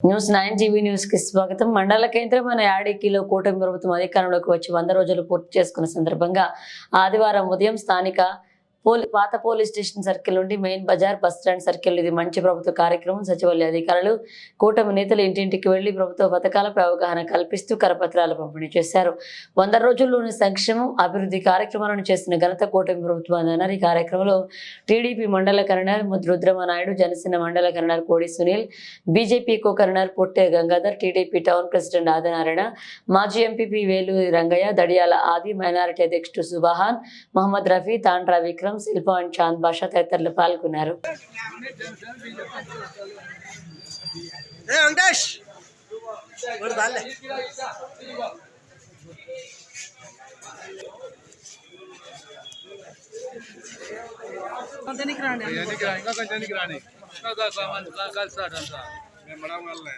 News nine GV న్యూస్కి స్వాగతం. మండల కేంద్రమైన యాడికిలో కూటమి ప్రభుత్వం అధికారంలోకి వచ్చి వంద రోజులు పూర్తి చేసుకున్న సందర్భంగా ఆదివారం ఉదయం స్థానిక పోలి పాత పోలీస్ స్టేషన్ సర్కిల్ నుండి main Bazar bus stand circle. ఇది మంచి ప్రభుత్వ కార్యక్రమం. సచివాలయ అధికారులు కూటమి నేతలు ఇంటింటికి వెళ్ళి ప్రభుత్వ పథకాలపై అవగాహన కల్పిస్తూ కరపత్రాలు పంపిణీ చేశారు. వంద రోజుల్లోని సంక్షేమం అభివృద్ధి కార్యక్రమాలను చేసిన ఘనత కూటమి ప్రభుత్వం అన్నారు. ఈ కార్యక్రమంలో టీడీపీ మండల కన్వీనర్ రుద్రమనాయుడు జనసేన మండల కన్వీనర్ కోడి Sunil BJP co convener Potte Gangadhar TDP town president Adinarayana మాజీ ఎంపీపీ వేలూరి రంగయ్య దడియాల ఆది మైనారిటీ అధ్యక్షుడు సుబాహాన్ మహమ్మద్ రఫీ తాండ్రా విక్రమ్ శిల్పా అండ్ చాంద్ బాషా తదితరులు పాల్గొన్నారు ఏ వెంకటేష్ ఒకటి దాల్లే ఎన్నికి రా ఇంకా కొంచెం ఎన్నికి రాని ఇంకా సామాన్ కలిసాడంతా మేము మడం వల్లే